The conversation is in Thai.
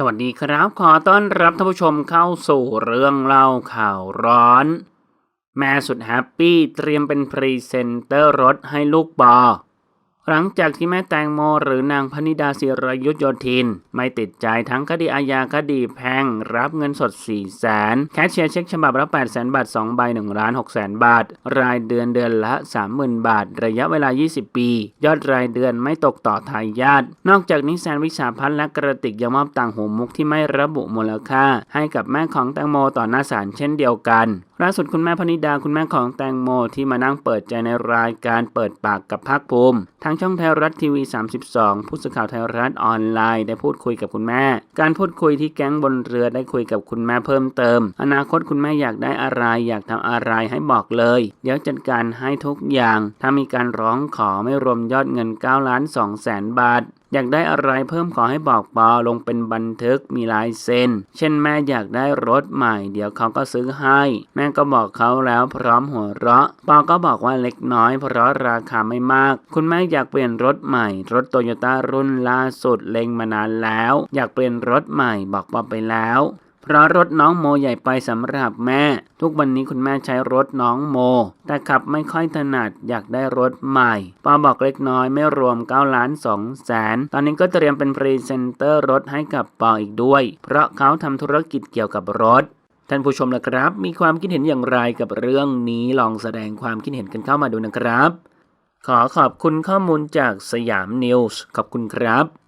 สวัสดีครับ ขอต้อนรับท่านผู้ชมเข้าสู่เรื่องเล่าข่าวร้อน แม่สุดแฮปปี้เตรียมเป็นพรีเซนเตอร์รถให้ลูกบอ หลังจากที่แม่แตงโมหรือนางพนิดาศิรยุทธโยธิน ไม่ติดใจทั้งคดีอาญาคดีแพงรับเงินสด 4 0 0แสนแคชเชียร์เช็คฉบับละ8 0 0แสนบาท 2 ใบ1ล้าน6แสนบาท รายเดือนเดือนละ 30,000 บาท ระยะเวลา 20 ปี ยอดรายเดือนไม่ตกต่อทายาทนอกจากนี้แซนวิชาพัฒน์และกระติกยังมอบต่างหูมุกที่ไม่ระบุมูลค่า ให้กับแม่ของแตงโมต่อหน้าศาลเช่นเดียวกัน ล่าสุดคุณแม่พนิดาคุณแม่ของแตงโมที่มานั่งเปิดใจในรายการเปิดปากกับภาคภูมิทางช่องไทยรัฐทีวี 32 ผู้สื่อข่าวไทยรัฐออนไลน์ได้พูดคุยกับคุณแม่ การพูดคุยที่แก๊งบนเรือได้คุยกับคุณแม่เพิ่มเติม อนาคตคุณแม่อยากได้อะไรอยากทำอะไรให้บอกเลย เดี๋ยวจัดการให้ทุกอย่าง ถ้ามีการร้องขอไม่รวมยอดเงิน9ล้าน2แสนบาท อยากได้อะไรเพิ่มขอให้บอกปอลงเป็นบันทึกมีลายเซ็น เช่นแม่อยากได้รถใหม่ เดี๋ยวเขาก็ซื้อให้ แม่ก็บอกเขาแล้วพร้อมหัวเราะ ปอก็บอกว่าเล็กน้อย เพราะราคาไม่มาก คุณแม่อยากเปลี่ยนรถใหม่ รถโตโยต้ารุ่นล่าสุดเล็งมานานแล้ว อยากเปลี่ยนรถใหม่บอกปอไปแล้ว เพราะรถน้องโมใหญ่ไปสำหรับแม่ ทุกวันนี้คุณแม่ใช้รถน้องโม แต่ขับไม่ค่อยถนัดอยากได้รถใหม่ปอบอกเล็กน้อยไม่รวม9ล้าน2แสนตอนนี้ก็เตรียมเป็นพรีเซนเตอร์รถให้กับปออีกด้วย เพราะเขาทำธุรกิจเกี่ยวกับรถท่านผู้ชมนะครับ มีความคิดเห็นอย่างไรกับเรื่องนี้ลองแสดงความคิดเห็นกันเข้ามาดูนะครับ ขอขอบคุณข้อมูลจากสยามนิวส์ขอบคุณครับ